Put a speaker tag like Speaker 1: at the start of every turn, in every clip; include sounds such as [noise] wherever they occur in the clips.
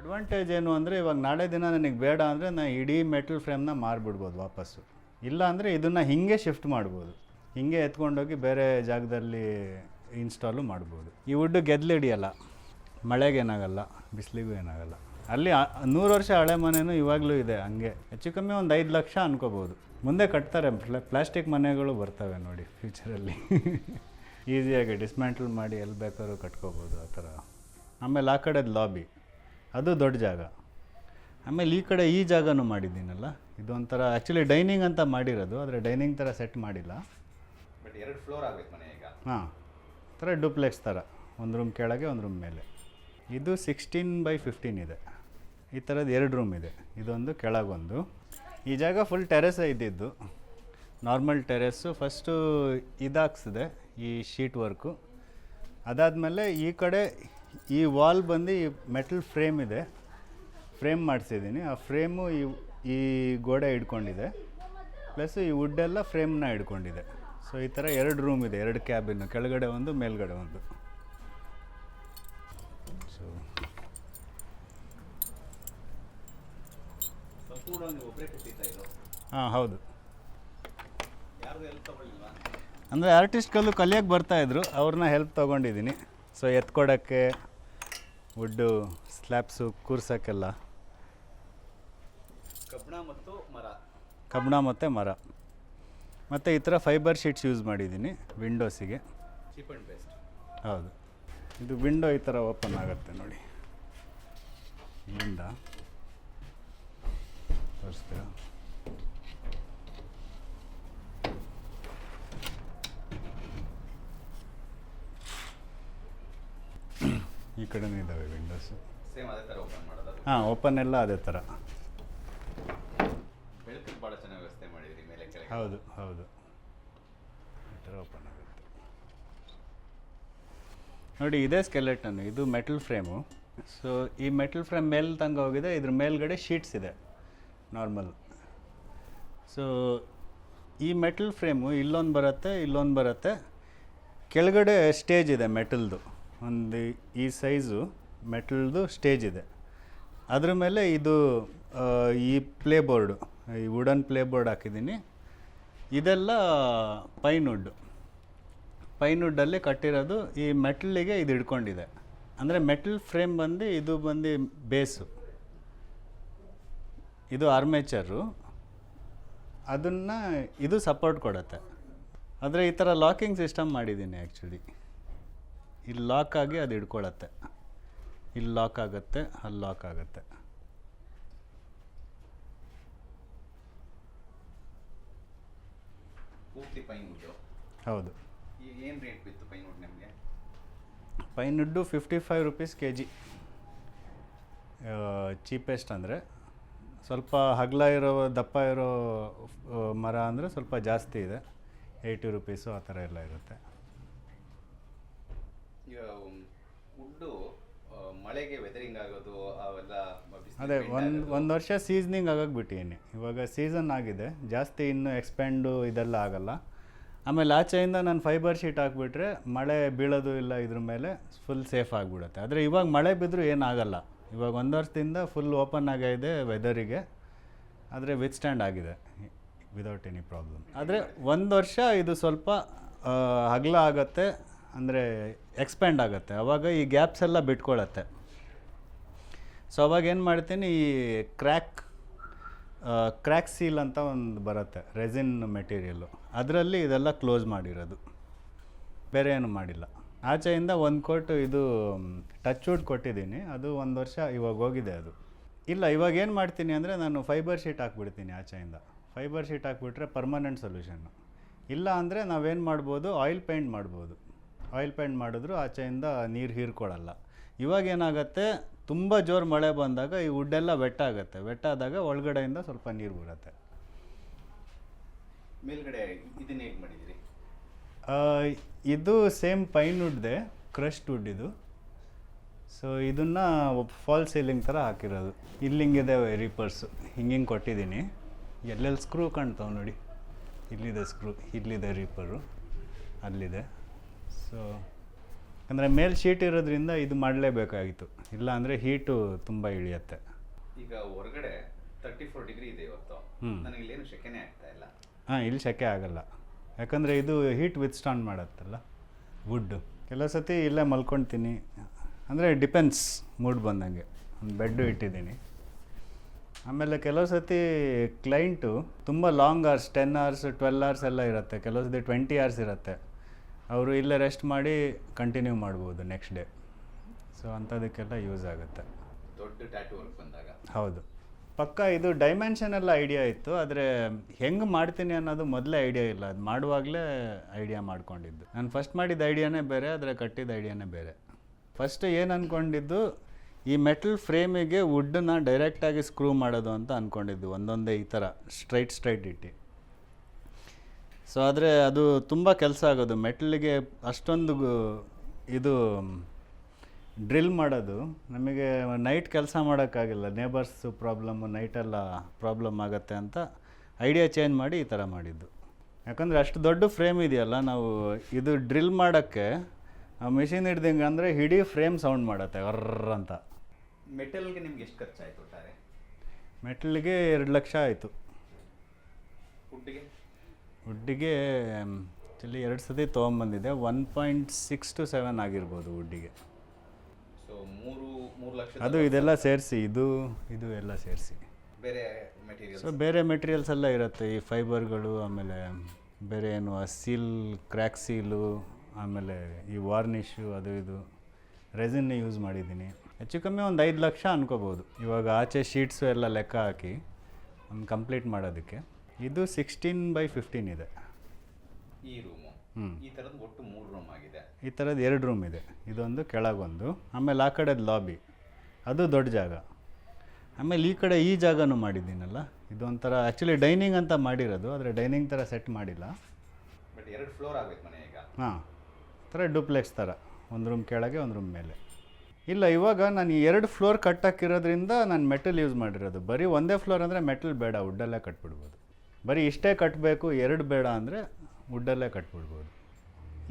Speaker 1: Advantage ಏನು ಅಂದರೆ ಇವಾಗ ನಾಳೆ ದಿನ ನನಗೆ ಬೇಡ ಅಂದರೆ ನಾನು ಇಡೀ ಮೆಟಲ್ ಫ್ರೇಮ್ನ ಮಾರಿಬಿಡ್ಬೋದು ವಾಪಸ್ಸು. ಇಲ್ಲ ಅಂದರೆ ಇದನ್ನು ಹಿಂಗೆ ಶಿಫ್ಟ್ ಮಾಡ್ಬೋದು. ಹಿಂಗೆ ಎತ್ಕೊಂಡೋಗಿ ಬೇರೆ ಜಾಗದಲ್ಲಿ ಇನ್ಸ್ಟಾಲು ಮಾಡ್ಬೋದು. ಈ ವುಡ್ಡು ಗೆದ್ಲು ಹಿಡಿಯಲ್ಲ. ಮಳೆಗೇನಾಗಲ್ಲ ಬಿಸಿಲಿಗೂ ಏನಾಗಲ್ಲ. ಅಲ್ಲಿ ನೂರು ವರ್ಷ ಹಳೆ ಮನೆಯೂ ಇವಾಗಲೂ ಇದೆ ಹಂಗೆ. ಹೆಚ್ಚು ಕಮ್ಮಿ ಒಂದು ಐದು ಲಕ್ಷ ಅನ್ಕೋಬೋದು. ಮುಂದೆ ಕಟ್ತಾರೆ, ಪ್ಲ- ಪ್ಲಾಸ್ಟಿಕ್ ಮನೆಗಳು ಬರ್ತವೆ ನೋಡಿ ಫ್ಯೂಚರಲ್ಲಿ ಈಸಿಯಾಗಿ ಡಿಸ್ಮ್ಯಾಂಟಲ್ ಮಾಡಿ ಎಲ್ಲಿ ಬೇಕಾದ್ರೂ ಕಟ್ಕೋಬೋದು ಆ ಥರ. ಆಮೇಲೆ ಆ ಕಡೆದು ಲಾಬಿ ಅದು ದೊಡ್ಡ ಜಾಗ. ಆಮೇಲೆ ಈ ಕಡೆ ಈ ಜಾಗನೂ ಮಾಡಿದ್ದೀನಲ್ಲ ಇದೊಂಥರ ಆ್ಯಕ್ಚುಲಿ ಡೈನಿಂಗ್ ಅಂತ ಮಾಡಿರೋದು ಆದರೆ ಡೈನಿಂಗ್ ಥರ ಸೆಟ್ ಮಾಡಿಲ್ಲ.
Speaker 2: ಬಟ್ ಎರಡು ಫ್ಲೋರ್ ಆಗಬೇಕು ಮನೆ ಈಗ.
Speaker 1: ಹಾಂ ಥರ ಡುಪ್ಲೆಕ್ಸ್ ಥರ ಒಂದು ರೂಮ್ ಕೆಳಗೆ ಒಂದು ರೂಮ್ ಮೇಲೆ. ಇದು ಸಿಕ್ಸ್ಟೀನ್ ಬೈ ಫಿಫ್ಟೀನ್ ಇದೆ. ಈ ಥರದ್ದು ಎರಡು ರೂಮ್ ಇದೆ ಇದೊಂದು ಕೆಳಗೊಂದು. ಈ ಜಾಗ ಫುಲ್ ಟೆರೆಸ್ ಇದ್ದಿದ್ದು. ನಾರ್ಮಲ್ ಟೆರೆಸ್ಸು ಫಸ್ಟು ಇದಾಕ್ಸಿದೆ ಈ ಶೀಟ್ ವರ್ಕು ಅದಾದಮೇಲೆ ಈ ಕಡೆ ಈ ವಾಲ್ ಬಂದು ಈ ಮೆಟಲ್ ಫ್ರೇಮ್ ಇದೆ. ಫ್ರೇಮ್ ಮಾಡಿಸಿದ್ದೀನಿ. ಆ ಫ್ರೇಮು ಈ ಈ ಗೋಡೆ ಇಟ್ಕೊಂಡಿದೆ ಪ್ಲಸ್ ಈ ವುಡ್ಡೆಲ್ಲ ಫ್ರೇಮ್ನ ಹಿಡ್ಕೊಂಡಿದೆ. ಸೊ ಈ ಥರ ಎರಡು ರೂಮ್ ಇದೆ ಎರಡು ಕ್ಯಾಬಿನ್ ಕೆಳಗಡೆ ಒಂದು ಮೇಲ್ಗಡೆ ಒಂದು. ಸೊ. ಹಾಂ ಹೌದು. ಅಂದರೆ ಆರ್ಟಿಸ್ಟ್ಗಳು ಕಲಿಯೋಕ್ಕೆ ಬರ್ತಾಯಿದ್ರು ಅವ್ರನ್ನ ಹೆಲ್ಪ್ ತೊಗೊಂಡಿದ್ದೀನಿ. ಸೊ ಎತ್ಕೊಡೋಕ್ಕೆ ವುಡ್ಡು ಸ್ಲ್ಯಾಬ್ಸು ಕೂರ್ಸೋಕ್ಕೆಲ್ಲ.
Speaker 2: ಕಬ್ಬಣ ಮತ್ತು ಮರ.
Speaker 1: ಕಬ್ಬಣ ಮತ್ತು ಮರ. ಮತ್ತು ಈ ಥರ ಫೈಬರ್ ಶೀಟ್ಸ್ ಯೂಸ್ ಮಾಡಿದ್ದೀನಿ ವಿಂಡೋಸಿಗೆ
Speaker 2: ಚೀಪ್ ಆ್ಯಂಡ್ ಬೆಸ್ಟ್
Speaker 1: ಹೌದು. ಇದು ವಿಂಡೋ ಈ ಥರ ಓಪನ್ ಆಗುತ್ತೆ ನೋಡಿ. ಇಲ್ಲಿಂದ ತೋರಿಸ್ತೀರಾ? ಈ ಕಡೆನೂ ಇದ್ದಾವೆ ವಿಂಡೋಸು
Speaker 2: ಸೇಮ್ ಅದೇ ಥರ ಓಪನ್ ಮಾಡೋದು? ಅದು
Speaker 1: ಹಾಂ ಓಪನ್ ಎಲ್ಲ ಅದೇ ಥರ
Speaker 2: ಬೆಳಕಿಗೆ ಭಾಳ ಚೆನ್ನಾಗಿ ವ್ಯವಸ್ಥೆ ಮಾಡಿದ್ರಿ ಮೇಲೆ ಕೆಳಗೆ.
Speaker 1: ಹೌದು ಹೌದು. ಈ ಥರ ಓಪನ್ ಆಗುತ್ತೆ. ನೋಡಿ ಇದೇ ಸ್ಕೆಲೆಟನ್ ಇದು ಮೆಟಲ್ ಫ್ರೇಮು ಸೊ ಈ ಮೆಟಲ್ ಫ್ರೇಮ್ ಮೇಲೆ ತಂಗ ಹೋಗಿದೆ ಇದ್ರ ಮೇಲ್ಗಡೆ ಶೀಟ್ಸ್ ಇದೆ ನಾರ್ಮಲ್ ಸೊ ಈ ಮೆಟಲ್ ಫ್ರೇಮು ಇಲ್ಲೊಂದು ಬರುತ್ತೆ ಇಲ್ಲೊಂದು ಬರುತ್ತೆ. ಕೆಳಗಡೆ ಸ್ಟೇಜ್ ಇದೆ ಮೆಟಲ್ದು ಒಂದು ಈ ಸೈಜು ಮೆಟಲ್ದು ಸ್ಟೇಜ್ ಇದೆ. ಅದ್ರ ಮೇಲೆ ಇದು ಈ ಪ್ಲೇ ಬೋರ್ಡು, ಈ ವುಡನ್ ಪ್ಲೇ ಬೋರ್ಡ್ ಹಾಕಿದ್ದೀನಿ. ಇದೆಲ್ಲ ಪೈನ್ವುಡ್ಡು ಪೈನ್ವುಡ್ಡಲ್ಲಿ ಪೈನ್ ವುಡ್ಡಲ್ಲಿ ಕಟ್ಟಿರೋದು ಈ ಮೆಟಲಿಗೆ ಇದು ಹಿಡ್ಕೊಂಡಿದೆ. ಅಂದರೆ ಮೆಟಲ್ ಫ್ರೇಮ್ ಬಂದು ಇದು ಬಂದು ಬೇಸು. ಇದು ಆರ್ಮೇಚರು. ಅದನ್ನು ಇದು ಸಪೋರ್ಟ್ ಕೊಡುತ್ತೆ. ಆದರೆ ಈ ಥರ ಲಾಕಿಂಗ್ ಸಿಸ್ಟಮ್ ಮಾಡಿದ್ದೀನಿ ಆ್ಯಕ್ಚುಲಿ ಇಲ್ಲಿ ಲಾಕ್ ಆಗಿ ಅದು ಹಿಡ್ಕೊಳತ್ತೆ. ಇಲ್ಲಿ ಲಾಕ್ ಆಗುತ್ತೆ ಅಲ್ಲಿ ಲಾಕ್ ಆಗುತ್ತೆ.
Speaker 2: ಪೂರ್ತಿ
Speaker 1: ಹೌದು.
Speaker 2: ಈಗ ಏನು ರೇಟ್ ಬಿತ್ತು ಪೈನ್ ವುಡ್ ನಿಮಗೆ?
Speaker 1: Pine wood fifty five rupees K G cheapest ಅಂದರೆ ಸ್ವಲ್ಪ ಹಗಲ ಇರೋ ದಪ್ಪ ಇರೋ ಮರ ಅಂದರೆ ಸ್ವಲ್ಪ ಜಾಸ್ತಿ ಇದೆ. ಏಯ್ಟಿ ರುಪೀಸು ಆ ಥರ ಎಲ್ಲ ಇರುತ್ತೆ.
Speaker 2: ಮಳೆಗೆ ವೆದರಿಂಗ್ ಆಗೋದು ಅವೆಲ್ಲ
Speaker 1: ಅದೇ ಒಂದು ಒಂದು ವರ್ಷ ಸೀಸನಿಂಗ್ ಆಗೋಕೆ ಬಿಟ್ಟಿದ್ದೀನಿ ಇವಾಗ ಸೀಸನ್ ಆಗಿದೆ. ಜಾಸ್ತಿ ಇನ್ನೂ ಎಕ್ಸ್ಪ್ಯಾಂಡು ಇದೆಲ್ಲ ಆಗಲ್ಲ. ಆಮೇಲೆ ಆಚೆಯಿಂದ ನಾನು ಫೈಬರ್ ಶೀಟ್ ಹಾಕ್ಬಿಟ್ರೆ ಮಳೆ ಬೀಳೋದು ಇಲ್ಲ ಇದ್ರ ಮೇಲೆ ಫುಲ್ ಸೇಫ್ ಆಗಿಬಿಡುತ್ತೆ. ಆದರೆ ಇವಾಗ ಮಳೆ ಬಿದ್ದರೂ ಏನಾಗಲ್ಲ ಇವಾಗ ಒಂದು ವರ್ಷದಿಂದ ಫುಲ್ ಓಪನ್ ಆಗಿದೆ ವೆದರಿಗೆ ಆದರೆ ವಿತ್ ಸ್ಟ್ಯಾಂಡ್ ಆಗಿದೆ. ವಿದೌಟ್ ಎನಿ ಪ್ರಾಬ್ಲಮ್ ಆದರೆ ಒಂದು ವರ್ಷ ಇದು ಸ್ವಲ್ಪ ಹಗಲ ಆಗುತ್ತೆ ಅಂದರೆ ಎಕ್ಸ್ಪ್ಯಾಂಡ್ ಆಗುತ್ತೆ. ಆವಾಗ ಈ ಗ್ಯಾಪ್ಸ್ ಎಲ್ಲ ಬಿಟ್ಕೊಳ್ಳುತ್ತೆ ಸೊ ಅವಾಗ ಏನು ಮಾಡ್ತೀನಿ, ಈ ಕ್ರ್ಯಾಕ್ ಕ್ರ್ಯಾಕ್ ಸೀಲ್ ಅಂತ ಒಂದು ಬರುತ್ತೆ ರೆಸಿನ್ ಮೆಟೀರಿಯಲ್ಲು ಅದರಲ್ಲಿ ಇದೆಲ್ಲ ಕ್ಲೋಸ್ ಮಾಡಿರೋದು. ಬೇರೆ ಏನು ಮಾಡಿಲ್ಲ. ಆಚೆಯಿಂದ ಒಂದು ಕೋಟು ಇದು ಟಚ್ ವುಡ್ ಕೊಟ್ಟಿದ್ದೀನಿ. ಅದು ಒಂದು ವರ್ಷ ಇವಾಗ ಹೋಗಿದೆ ಅದು. ಇಲ್ಲ, ಇವಾಗ ಏನು ಮಾಡ್ತೀನಿ ಅಂದರೆ ನಾನು ಫೈಬರ್ ಶೀಟ್ ಹಾಕ್ಬಿಡ್ತೀನಿ ಆಚೆಯಿಂದ. ಫೈಬರ್ ಶೀಟ್ ಹಾಕ್ಬಿಟ್ರೆ ಪರ್ಮನೆಂಟ್ ಸೊಲ್ಯೂಷನ್ನು ಇಲ್ಲ ಅಂದರೆ ನಾವೇನು ಮಾಡ್ಬೋದು ಆಯಿಲ್ ಪೇಂಟ್ ಮಾಡ್ಬೋದು. ಆಯಿಲ್ ಪೇಂಟ್ ಮಾಡಿದ್ರು ಆಚೆಯಿಂದ ನೀರು ಹೀರ್ಕೊಳ್ಳಲ್ಲ ಇವಾಗ ಏನಾಗುತ್ತೆ ತುಂಬ ಜೋರು ಮಳೆ ಬಂದಾಗ ಈ ವುಡ್ಡೆಲ್ಲ ವೆಟ್ ಆಗುತ್ತೆ. ವೆಟ್ ಆದಾಗ ಒಳಗಡೆಯಿಂದ ಸ್ವಲ್ಪ ನೀರು ಬರುತ್ತೆ.
Speaker 2: ಮೇಲ್ಗಡೆ ಇದನ್ನ ಹೇಗೆ ಮಾಡಿದಿರಿ?
Speaker 1: ಇದು ಸೇಮ್ ಪೈನ್ ವುಡ್ದೆ ಕ್ರಶ್ಡ್ ವುಡ್ ಇದು. ಸೊ ಇದನ್ನು ಫಾಲ್ ಸೀಲಿಂಗ್ ಥರ ಹಾಕಿರೋದು. ಇಲ್ಲಿ ಹಿಂಗಿದೆ ರೀಪರ್ಸು ಹಿಂಗೆ ಹಿಂಗೆ ಕೊಟ್ಟಿದ್ದೀನಿ ಎಲ್ಲೆಲ್ಲಿ ಸ್ಕ್ರೂ ಕಾಣ್ತಾವೆ ನೋಡಿ. ಇಲ್ಲಿದೆ ಸ್ಕ್ರೂ ಇಲ್ಲಿದೆ ರೀಪರು ಅಲ್ಲಿದೆ. ಸೊ ಯಾಕಂದರೆ ಮೇಲ್ ಶೀಟ್ ಇರೋದ್ರಿಂದ ಇದು ಮಾಡಲೇಬೇಕಾಗಿತ್ತು. ಇಲ್ಲ ಅಂದರೆ ಹೀಟು ತುಂಬ ಇಳಿಯುತ್ತೆ.
Speaker 2: ಈಗ ಹೊರಗಡೆ ತರ್ಟಿ ಫೋರ್ ಡಿಗ್ರಿ ಇದೆ ಇವತ್ತು.
Speaker 1: ಹ್ಞೂ
Speaker 2: ನನಗೆ ಇಲ್ಲೇನು ಶೆಕೆನೇ ಆಗ್ತಾ ಇಲ್ಲ.
Speaker 1: ಹಾಂ ಇಲ್ಲಿ ಸೆಕೆ ಆಗಲ್ಲ. ಯಾಕಂದರೆ ಇದು ಹೀಟ್ ವಿತ್ಸ್ಟಾಂಡ್ ಮಾಡುತ್ತಲ್ಲ ವುಡ್ಡು ಕೆಲವು ಸತಿ ಇಲ್ಲೇ ಮಲ್ಕೊಳ್ತೀನಿ ಅಂದರೆ ಡಿಪೆನ್ಸ್ ಮೂಡ್ ಬಂದಂಗೆ. ಒಂದು ಬೆಡ್ಡು ಇಟ್ಟಿದ್ದೀನಿ. ಆಮೇಲೆ ಕೆಲವು ಸತಿ ಕ್ಲೈಂಟು ತುಂಬ long hours ten hours twelve hours ಎಲ್ಲ ಇರುತ್ತೆ. ಕೆಲವು ಸತಿ ಟ್ವೆಂಟಿ ಅವರ್ಸ್ ಇರುತ್ತೆ. ಅವರು ಇಲ್ಲೇ ರೆಸ್ಟ್ ಮಾಡಿ ಕಂಟಿನ್ಯೂ ಮಾಡ್ಬೋದು ನೆಕ್ಸ್ಟ್ ಡೇ ಸೊ ಅಂಥದಕ್ಕೆಲ್ಲ ಯೂಸ್ ಆಗುತ್ತೆ.
Speaker 2: ದೊಡ್ಡ ಟ್ಯಾಟೂ ವರ್ಕ್ ಬಂದಾಗ.
Speaker 1: ಹೌದು. ಪಕ್ಕ ಇದು ಡೈಮೆನ್ಷನ್ ಎಲ್ಲ ಐಡಿಯಾ ಇತ್ತು ಆದರೆ ಹೆಂಗೆ ಮಾಡ್ತೀನಿ ಅನ್ನೋದು ಮೊದಲೇ ಐಡಿಯಾ ಇಲ್ಲ. ಅದು ಮಾಡುವಾಗಲೇ ಐಡಿಯಾ ಮಾಡ್ಕೊಂಡಿದ್ದು. ನಾನು ಫಸ್ಟ್ ಮಾಡಿದ ಐಡಿಯಾನೇ ಬೇರೆ ಆದರೆ ಕಟ್ಟಿದ ಐಡಿಯಾನೇ ಬೇರೆ. ಫಸ್ಟ್ ಏನು ಅಂದ್ಕೊಂಡಿದ್ದು ಈ ಮೆಟಲ್ ಫ್ರೇಮಿಗೆ ವುಡ್ಡನ್ನ ಡೈರೆಕ್ಟಾಗಿ ಸ್ಕ್ರೂ ಮಾಡೋದು ಅಂತ ಅಂದ್ಕೊಂಡಿದ್ದು ಒಂದೊಂದೇ ಈ ಥರ ಸ್ಟ್ರೈಟ್ ಸ್ಟ್ರೈಟ್ ಇಟ್ಟು. ಸೊ ಆದರೆ ಅದು ತುಂಬ ಕೆಲಸ ಆಗೋದು. ಮೆಟ್ಲಿಗೆ ಅಷ್ಟೊಂದು ಗು- ಇದು ಡ್ರಿಲ್ ಮಾಡೋದು. ನಮಗೆ ನೈಟ್ ಕೆಲಸ ಮಾಡೋಕ್ಕಾಗಿಲ್ಲ. ನೇಬರ್ಸ್ ಪ್ರಾಬ್ಲಮ್ಮು ನೈಟೆಲ್ಲ ಪ್ರಾಬ್ಲಮ್ ಆಗುತ್ತೆ ಅಂತ ಐಡಿಯಾ ಚೇಂಜ್ ಮಾಡಿ ಈ ಥರ ಮಾಡಿದ್ದು. ಯಾಕಂದರೆ ಅಷ್ಟು ದೊಡ್ಡ ಫ್ರೇಮ್ ಇದೆಯಲ್ಲ ನಾವು ಇದು ಡ್ರಿಲ್ ಮಾಡೋಕ್ಕೆ ಆ ಮಿಷಿನ್ ಹಿಡ್ದಂಗೆ ಅಂದರೆ ಇಡೀ ಫ್ರೇಮ್ ಸೌಂಡ್ ಮಾಡುತ್ತೆ. ಅರ್ರ ಅಂತ.
Speaker 2: ಮೆಟಲ್ಗೆ ನಿಮ್ಗೆ ಎಷ್ಟು ಖರ್ಚಾಯಿತು ಒಟ್ಟಾರೆ?
Speaker 1: ಮೆಟ್ಲಿಗೆ ಎರಡು ಲಕ್ಷ ಆಯಿತು.
Speaker 2: ಫುಡ್ಡಿಗೆ?
Speaker 1: ವುಡ್ಡಿಗೆ ಆ್ಯಕ್ಚುಲಿ ಎರಡು ಸತಿ ತೊಗೊಂಬಂದಿದೆ. One point six two seven ಆಗಿರ್ಬೋದು ವುಡ್ಡಿಗೆ
Speaker 2: ಸೊ ಮೂರು ಮೂರು ಲಕ್ಷ
Speaker 1: ಅದು ಇದೆಲ್ಲ ಸೇರಿಸಿ ಇದು ಇದು ಎಲ್ಲ ಸೇರಿಸಿ.
Speaker 2: ಬೇರೆ ಮೆಟೀರಿಯಲ್
Speaker 1: ಸೊ ಬೇರೆ ಮೆಟೀರಿಯಲ್ಸ್ ಎಲ್ಲ ಇರುತ್ತೆ. ಈ ಫೈಬರ್ಗಳು ಆಮೇಲೆ ಬೇರೆ ಏನು ಆ ಸೀಲ್ ಕ್ರ್ಯಾಕ್ ಸೀಲು ಆಮೇಲೆ ಈ ವಾರ್ನಿಷು ಅದು ಇದು. ರೆಸಿನ್ ಯೂಸ್ ಮಾಡಿದ್ದೀನಿ. ಹೆಚ್ಚು ಕಮ್ಮಿ ಒಂದು ಐದು ಲಕ್ಷ ಅನ್ಕೋಬೋದು. ಇವಾಗ ಆಚೆ ಶೀಟ್ಸು ಎಲ್ಲ ಲೆಕ್ಕ ಹಾಕಿ ಒಂದು ಕಂಪ್ಲೀಟ್ ಮಾಡೋದಕ್ಕೆ. ಇದು ಸಿಕ್ಸ್ಟೀನ್ ಬೈ ಫಿಫ್ಟೀನ್ ಇದೆ.
Speaker 2: ಈ ರೂಮು. ಈ ಥರದ್ದು ಒಟ್ಟು ಮೂರು ರೂಮ್ ಆಗಿದೆ.
Speaker 1: ಈ ಥರದ್ದು ಎರಡು ರೂಮ್ ಇದೆ. ಇದೊಂದು ಕೆಳಗೊಂದು. ಆಮೇಲೆ ಆ ಕಡೆದು ಲಾಬಿ ಅದು ದೊಡ್ಡ ಜಾಗ. ಆಮೇಲೆ ಈ ಕಡೆ ಈ ಜಾಗನೂ ಮಾಡಿದ್ದೀನಲ್ಲ. ಇದೊಂಥರ ಆ್ಯಕ್ಚುಲಿ ಡೈನಿಂಗ್ ಅಂತ ಮಾಡಿರೋದು ಆದರೆ ಡೈನಿಂಗ್ ಥರ ಸೆಟ್ ಮಾಡಿಲ್ಲ.
Speaker 2: ಬಟ್ ಎರಡು ಫ್ಲೋರ್ ಆಗಬೇಕು ಮನೆ ಈಗ.
Speaker 1: ಹಾಂ. ಥರ ಡುಪ್ಲೆಕ್ಸ್ ಥರ ಒಂದು ರೂಮ್ ಕೆಳಗೆ ಒಂದು ರೂಮ್ ಮೇಲೆ. ಇಲ್ಲ ಇವಾಗ ನಾನು ಈ ಎರಡು ಫ್ಲೋರ್ ಕಟ್ಟಾಕಿರೋದ್ರಿಂದ ನಾನು ಮೆಟಲ್ ಯೂಸ್ ಮಾಡಿರೋದು. ಬರೀ ಒಂದೇ ಫ್ಲೋರ್ ಅಂದರೆ ಮೆಟಲ್ ಬೇಡ ವುಡ್ಡಲ್ಲೇ ಕಟ್ಬಿಡ್ಬೋದು. ಬರೀ ಇಷ್ಟೇ ಕಟ್ಟಬೇಕು ಎರಡು ಬೇಡ ಅಂದರೆ ವುಡ್ಡಲ್ಲೇ ಕಟ್ಬಿಡ್ಬೋದು.